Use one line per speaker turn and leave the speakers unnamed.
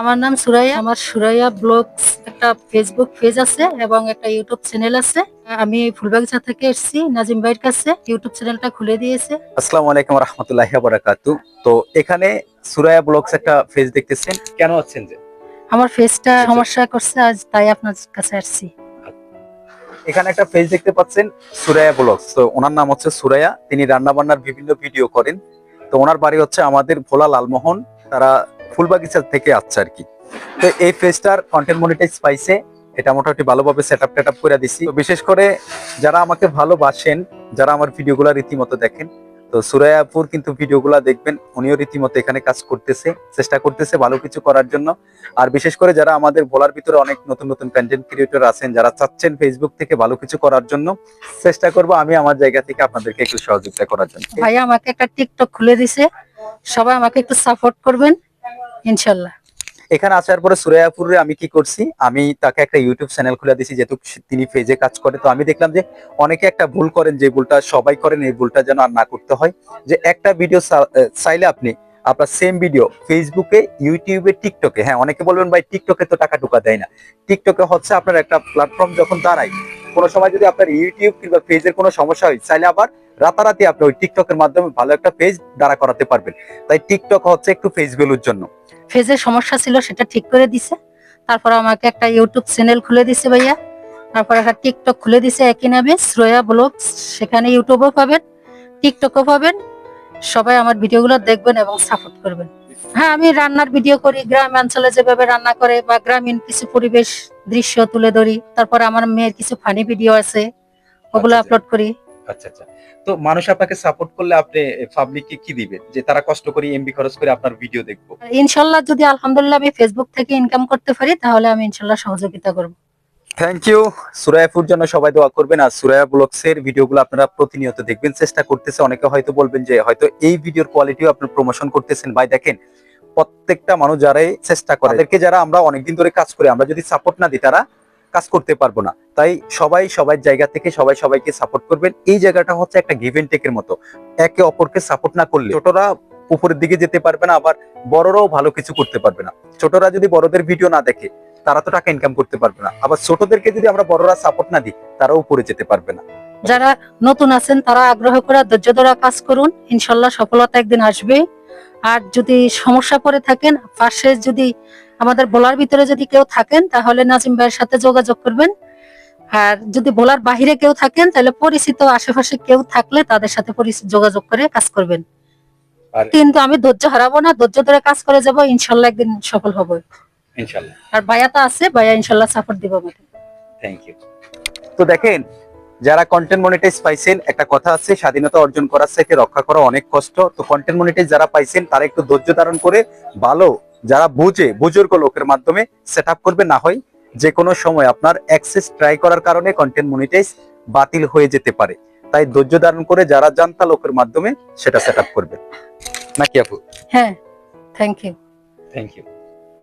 আমার নাম সুরাইয়া আমার সুরাইয়া ব্লগস একটা ফেসবুক পেজ আছে এবং একটা ইউটিউব চ্যানেল আছে। আমি ফুলবাগিচা থেকে এসেছি নাজিম ভাইয়ের কাছে। ইউটিউব চ্যানেলটা খুলে দিয়েছে।
আসসালামু আলাইকুম রহমতুল্লাহ বারাকাতু। তো এখানে সুরায়া ব্লগস একটা ফেজ দেখতেছেন কেন আছেন যে?
আমার ফেসটা সমস্যা করছে আজ তাই আপনার কাছে আসছি।
এখানে একটা পেজ দেখতে পাচ্ছেন সুরায়া ব্লগস। তো ওনার নাম হচ্ছে সুরাইয়া তিনি রান্না বান্নার বিভিন্ন ভিডিও করেন। তো ওনার বাড়ি হচ্ছে আমাদের ভোলা লালমোহন তারা ফুলবাগিচা থেকে আসছে আর কি। তো এই পেজটার কন্টেন্ট মনিটাইজ পাইছে, এটা মোটামুটি ভালোভাবে সেট আপ টেট আপ করে দিছি। বিশেষ করে যারা আমাকে ভালোবাসেন, যারা আমার ভিডিওগুলো রীতিমতো দেখেন, তো সুরায়াপুর কিন্তু ভিডিওগুলো দেখবেন, উনিও রীতিমতো এখানে কাজ করতেছে, চেষ্টা করতেছে ভালো কিছু করার জন্য। আর বিশেষ করে যারা আমাদের বলার ভিতরে অনেক নতুন নতুন কন্টেন্ট ক্রিয়েটর আছেন, যারা চাচ্ছেন ফেসবুক থেকে ভালো কিছু করার জন্য, চেষ্টা করব আমি আমার জায়গা থেকে আপনাদেরকে একটু সহযোগিতা করার জন্য।
ভাইয়া আমাকে একটা টিকটক খুলে দিছে, সবাই আমাকে একটু সাপোর্ট করবেন। ইনশাল্লাহ
এখানে আসার পরে সুরায়াপুরে আমি কি করছি, আমি তাকে একটা ইউটিউব চ্যানেল খুলে দিয়েছি যেহেতু তিনি পেজে কাজ করে, তো আমি দেখলাম যে অনেকে একটা ভুল করেন, যে ভুলটা সবাই করেন, এই ভুলটা যেন আর না করতে হয়। যে একটা ভিডিও চাইলে আপনি আপনার সেম ভিডিও ফেসবুকে ইউটিউবে টিকটকে হ্যাঁ অনেকে বলবেন, ভাই টিকটকে তো টাকা টুকা দেয় না। টিকটকে হচ্ছে আপনার একটা প্ল্যাটফর্ম যখন দাঁড়ায়, কোনো সময় যদি আপনার ইউটিউব কিংবা পেজের কোনো সমস্যা হয়, চাইলে আবার রাতারাতি আপনি ওই টিকটকের মাধ্যমে ভালো একটা পেজ দাঁড়া করাতে পারবেন। তাই টিকটক হচ্ছে একটু ফেস ভ্যালুর জন্য
ফেজের সমস্যা ছিল সেটা ঠিক করে দিছে। তারপর আমাকে একটা ইউটিউব চ্যানেল খুলে দিছে ভাইয়া। তারপর একটা টিকটক খুলে দিছে একই নামে শ্রেয়া ব্লগস। সেখানে ইউটিউবও পাবেন টিকটকও পাবেন। সবাই আমার ভিডিওগুলো দেখবেন এবং সাপোর্ট করবেন। হ্যাঁ আমি রান্নার ভিডিও করি গ্রাম অঞ্চলে যেভাবে রান্না করে বা গ্রামীণ কিছু পরিবেশ দৃশ্য তুলে ধরি। তারপর আমার মেয়ের কিছু ফানি ভিডিও আছে ওগুলো
আচ্ছা, আচ্ছা।
আপলোড করি।
আচ্ছা আচ্ছা। তো মানুষ আপনাকে সাপোর্ট করলে আপনি পাবলিককে কি দিবেন যে তারা কষ্ট করে এমবি খরচ করে আপনার ভিডিও দেখব।
ইনশাল্লাহ যদি আলহামদুলিল্লাহ আমি ফেসবুক থেকে ইনকাম করতে পারি তাহলে আমি ইনশাল্লাহ সহযোগিতা করব।
থ্যাংক ইউ সুরায়াপুর জন্য সবাই দোয়া করবেন। আর সুরায়া ব্লগস এর ভিডিওগুলো আপনারা প্রতিনিয়ত দেখবেন। চেষ্টা করতেছে অনেকে হয়তো বলবেন যে হয়তো এই ভিডিওর কোয়ালিটিও আপনি প্রমোশন করতেছেন। ভাই দেখেন প্রত্যেকটা মানুষ যারাই চেষ্টা করে তাদেরকে যারা আমরা অনেকদিন ধরে কাজ করি আমরা যদি সাপোর্ট না দিই তারা কাজ করতে পারব না। তাই সবাই সবার জায়গা থেকে সবাই সবাইকে সাপোর্ট করবেন। এই জায়গাটা হচ্ছে একটা গিভ এন্ড টেকের মতো। একে অপরকে সাপোর্ট না করলে ছোটরা উপরের দিকে যেতে পারবে না, আবার বড়রাও ভালো কিছু করতে পারবে না। ছোটরা যদি বড়দের ভিডিও না দেখে, তারা তো টাকা ইনকাম করতে পারবে না। আবার ছোটদেরকে যদি আমরা বড়রা সাপোর্ট না দিই, তারাও উপরে যেতে পারবে না।
যারা নতুন আছেন, তারা আগ্রহ করে ধৈর্য ধরা কাজ করুন। ইনশাল্লাহ সফলতা একদিন আসবে। আর যদি সমস্যা পড়ে থাকেন পাশে যদি আমাদের বলার ভিতরে যদি কেউ থাকেন তাহলে নাজিম ভাইয়ের সাথে যোগাযোগ করবেন। আর যদি বলার বাহিরে কেউ থাকেন তাহলে পরিচিত আশেপাশে কেউ থাকলে তাদের সাথে যোগাযোগ করে কাজ করবেন। কিন্তু আমি ধৈর্য হারাবো না ধৈর্য ধরে কাজ করে যাব ইনশাল্লাহ একদিন সফল হব। আর ভাইয়া তো আছে ভাইয়া ইনশাল্লাহ সাপোর্ট দিব আমাকে।
থ্যাংক ইউ তো দেখেন যারা কন্টেন্ট মনিটাইজ পাইছেন একটা কথা আছে স্বাধীনতা অর্জন করার থেকে রক্ষা করা অনেক কষ্ট। তো কন্টেন্ট মনিটাইজ যারা পাইছেন তারা একটু ধৈর্য ধারণ করে ভালো যারা বুঝে বুজুর্গ লোকের মাধ্যমে সেট আপ করবে। না হয় যে কোনো সময় আপনার অ্যাক্সেস ট্রাই করার কারণে কন্টেন্ট মনিটাইজ বাতিল হয়ে যেতে পারে। তাই ধৈর্য ধারণ করে যারা জানতা লোকের মাধ্যমে সেটা সেট আপ করবেন। নাকি আপু?
হ্যাঁ থ্যাংক ইউ
থ্যাংক ইউ